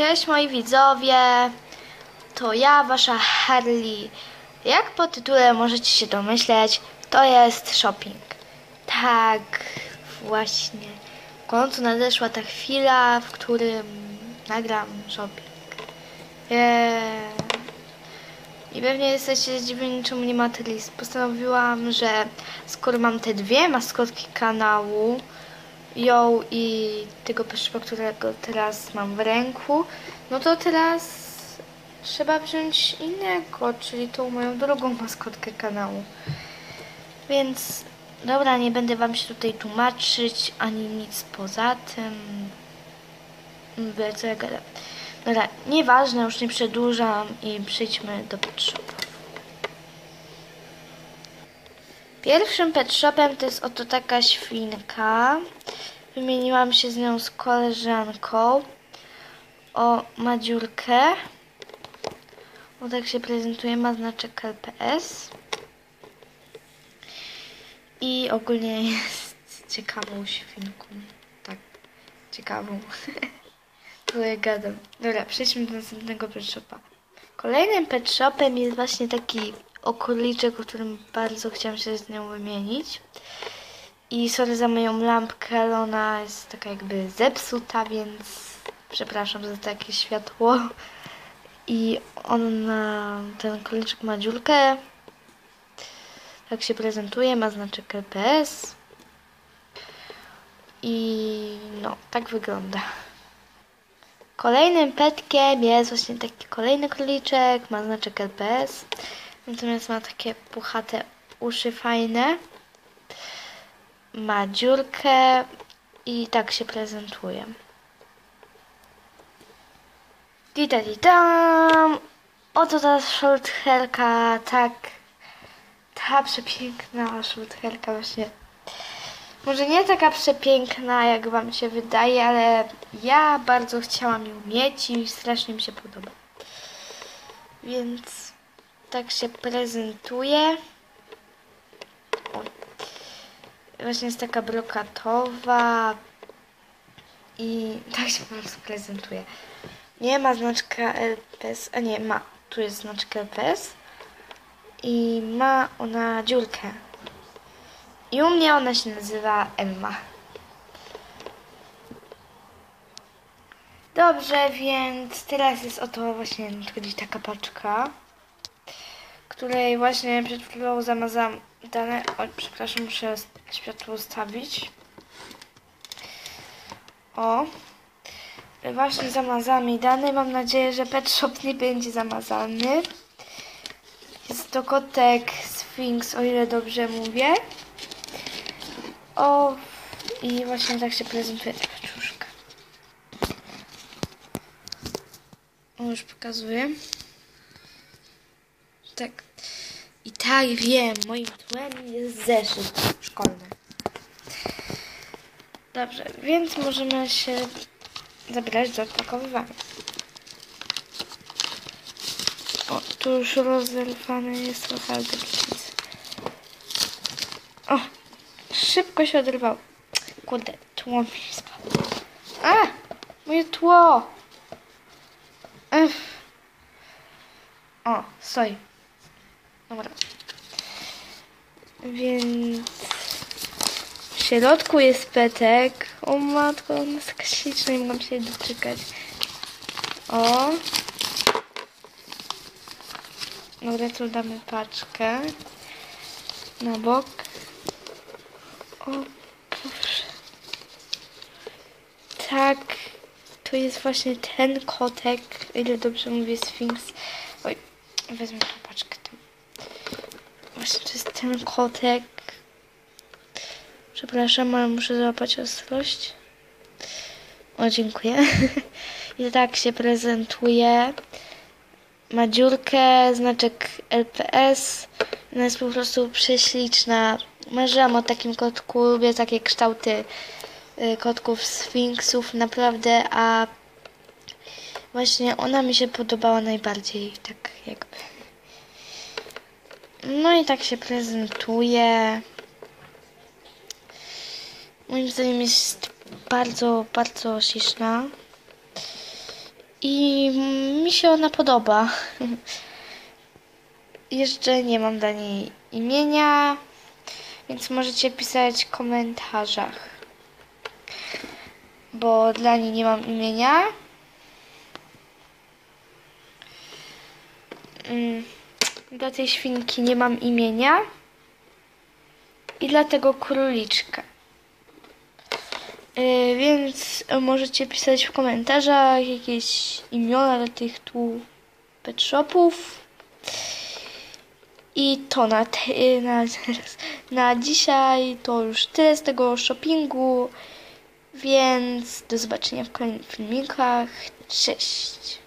Cześć moi widzowie, to ja, wasza Harley. Jak po tytule możecie się domyśleć, to jest shopping. Tak, właśnie. W końcu nadeszła ta chwila, w którym nagram shopping. Yeah. I pewnie jesteście zdziwieni, czemu nie ma. Postanowiłam, że skoro mam te dwie maskotki kanału, ją i tego peszczopa, którego teraz mam w ręku, no to teraz trzeba wziąć innego, czyli tą moją drugą maskotkę kanału. Więc dobra, nie będę wam się tutaj tłumaczyć, ani nic poza tym. Dobra, nieważne, już nie przedłużam i przejdźmy do pet Pierwszym pet shopem to jest oto taka świnka. Wymieniłam się z nią z koleżanką o Madziurkę. O tak się prezentuje, ma znaczek LPS. I ogólnie jest ciekawą świnką. Tak, ciekawą. Tyle gadam. Dobra, przejdźmy do następnego pet shopa. Kolejnym pet shopem jest właśnie taki okoliczek, o którym bardzo chciałam się z nią wymienić. I sorry za moją lampkę, ale ona jest taka jakby zepsuta, więc przepraszam za takie światło. I ona, ten koliczek ma dziurkę. Tak się prezentuje, ma znaczek LPS. I no, tak wygląda. Kolejnym petkiem jest właśnie taki kolejny króliczek, ma znaczek LPS, natomiast ma takie puchate uszy fajne, ma dziurkę i tak się prezentuje. Dita tam. Oto ta shorthairka, tak, ta przepiękna shorthairka właśnie może nie taka przepiękna, jak Wam się wydaje, ale ja bardzo chciałam ją mieć i strasznie mi się podoba. Więc tak się prezentuje. Właśnie jest taka brokatowa i tak się po prostu prezentuje. Nie ma znaczka LPS, a nie, ma. Tu jest znaczka LPS i ma ona dziurkę. I u mnie ona się nazywa Emma. Dobrze, więc teraz jest oto właśnie nadchodzi taka paczka, której właśnie przed chwilą zamazałam dane. O, przepraszam, muszę światło ustawić. O. Właśnie zamazałam jej dane. Mam nadzieję, że Pet Shop nie będzie zamazany. Jest to kotek Sphinx, o ile dobrze mówię. O, i właśnie tak się prezentuje ta paczuszka. O, już pokazuję. Tak. Tak wiem, moim tłem jest zeszyt szkolny. Dobrze, więc możemy się zabrać do odpakowywania. O, tu już rozerwany jest trochę, nic. O, szybko się odrywał. Kurde, tło mi spadło. A! Moje tło! Ech. O, stoi. Dobra. Więc w środku jest petek. O matko, ona jest taka nie mogłam się doczekać. O. Dobra, tu damy paczkę na bok. O proszę. Tak, to jest właśnie ten kotek, ile dobrze mówię, Sphinx. Oj, wezmę. To jest ten kotek. Przepraszam, ale muszę złapać ostrość. O, dziękuję. I tak się prezentuje. Ma dziurkę, znaczek LPS. Ona jest po prostu prześliczna. Marzyłam o takim kotku, lubię takie kształty y, kotków sfinksów, naprawdę, a właśnie ona mi się podobała najbardziej, tak jakby. No i tak się prezentuje. Moim zdaniem jest bardzo, bardzo śliczna. I mi się ona podoba. Jeszcze nie mam dla niej imienia, więc możecie pisać w komentarzach. Bo dla niej nie mam imienia. Mm, Dla tej świnki nie mam imienia. I dla tego króliczka. Yy, więc możecie pisać w komentarzach jakieś imiona dla tych tu pet shopów. I to na, te, na, na dzisiaj to już tyle z tego shoppingu. Więc do zobaczenia w kolejnych filmikach. Cześć!